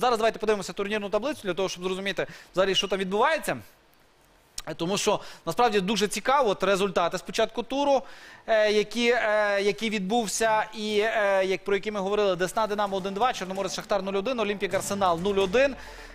Зараз давайте подивимося турнірну таблицю для того, щоб зрозуміти взагалі, що там відбувається. Тому що насправді дуже цікаво результати спочатку туру, е, які, е, який відбувся, і е, як про які ми говорили, Десна Динамо 1-2, Чорноморець Шахтар 0-1, Олімпік Арсенал 0-1.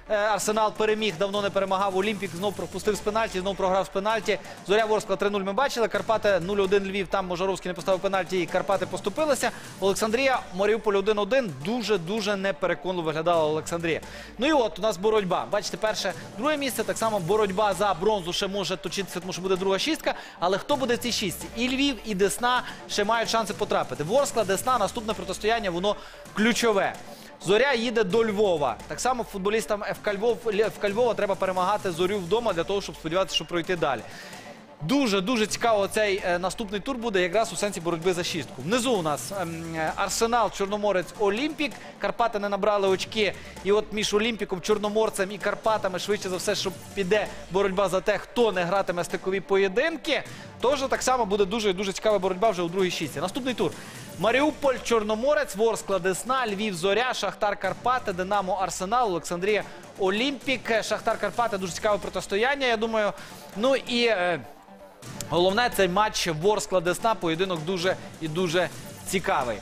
Е, Арсенал переміг, давно не перемагав. Олімпік знов пропустив з пенальті, знов програв з пенальті. Зоря Ворскла 3-0 ми бачили. Карпати 0-1 Львів. Там Можаровський не поставив пенальті, і Карпати поступилися. Олександрія, Маріуполь 1-1. Дуже дуже непереконливо виглядала Олександрія. Ну і от у нас боротьба. Бачите, перше, друге місце. Так само боротьба за бронзу ще може точитися, тому що буде друга шістка. Але хто буде в цій шістці? І Львів, і Десна ще мають шанси потрапити. Ворскла, Десна, наступне протистояння, воно ключове. Зоря їде до Львова. Так само футболістам ФК, Львов, Львова треба перемагати зорю вдома для того, щоб сподіватися, що пройти далі. Дуже дуже цікаво цей е, наступний тур буде якраз у сенсі боротьби за шістку. Внизу у нас ем, е, Арсенал, Чорноморець, Олімпік. Карпати не набрали очки. І от між Олімпіком, Чорноморцем і Карпатами швидше за все, що піде боротьба за те, хто не гратиме стикові поєдинки. Тож так само буде дуже дуже цікава боротьба вже у другій шістці. Наступний тур. Маріуполь, Чорноморець, Ворскла, Десна, Львів, Зоря, Шахтар Карпати, Динамо, Арсенал, Олександрія, Олімпік, Шахтар Карпати. Дуже цікаве протистояння. Я думаю. Ну і. Головне, цей матч Ворскла Десна, поєдинок дуже і дуже цікавий.